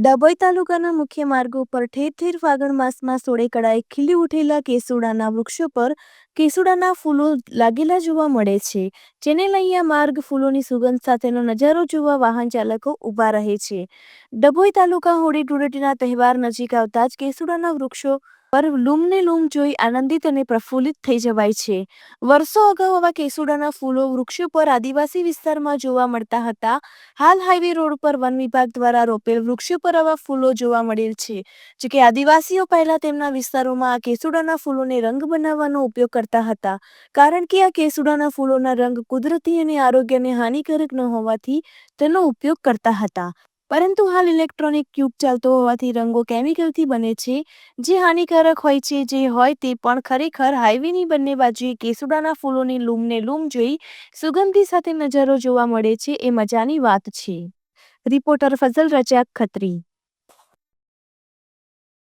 ડભોઈ તાલુકાના મુખ્ય માર્ગો પર ઠેર ઠેર ફાગણ માસમાં સોળે કળાએ ખીલી ઉઠેલા કેસુડાના વૃક્ષો પર કેસુડાના ફૂલો લાગેલા જોવા મળે છે, જેને લઈ આ માર્ગ ફૂલોની સુગંધ સાથેનો નજારો જોવા વાહન ચાલકો ઊભા રહે છે. ડભોઈ તાલુકા હોળી ધૂળેટીના તહેવાર નજીક આવતા જ કેસુડાના વૃક્ષો પર લૂમને લૂમ જોઈ આનંદિત અને પ્રફુલ્લિત થઈ જવાય છે. વર્ષો અગાઉ આવા કેસુડાના ફૂલો વૃક્ષો પર આદિવાસી વિસ્તારમાં જોવા મળતા હતા. હાલ હાઈવે રોડ પર વન વિભાગ દ્વારા રોપેલ વૃક્ષો પર આવા ફૂલો જોવા મળેલ છે. જો કે આદિવાસીઓ પહેલા તેમના વિસ્તારોમાં આ કેસુડાના ફૂલોને રંગ બનાવવાનો ઉપયોગ કરતા હતા. કારણ કે આ કેસુડાના ફૂલોના રંગ કુદરતી અને આરોગ્યને હાનિકારક ન હોવાથી તેનો ઉપયોગ કરતા હતા. પરંતુ હાલ ઇલેક્ટ્રોનિક યુગ ચાલતો હોવાથી રંગો કેમિકલથી બને છે. જે હાનિકારક હોય છે, જે હોય તે પણ ખરેખર હાઈવેની બંને બાજુએ કેસુડાના ફૂલોની લૂમને લૂમ જોઈ સુગંધી સાથે નજારો જોવા મળે છે, એ મજાની વાત છે. રિપોર્ટર ફઝલ રજાક ખત્રી.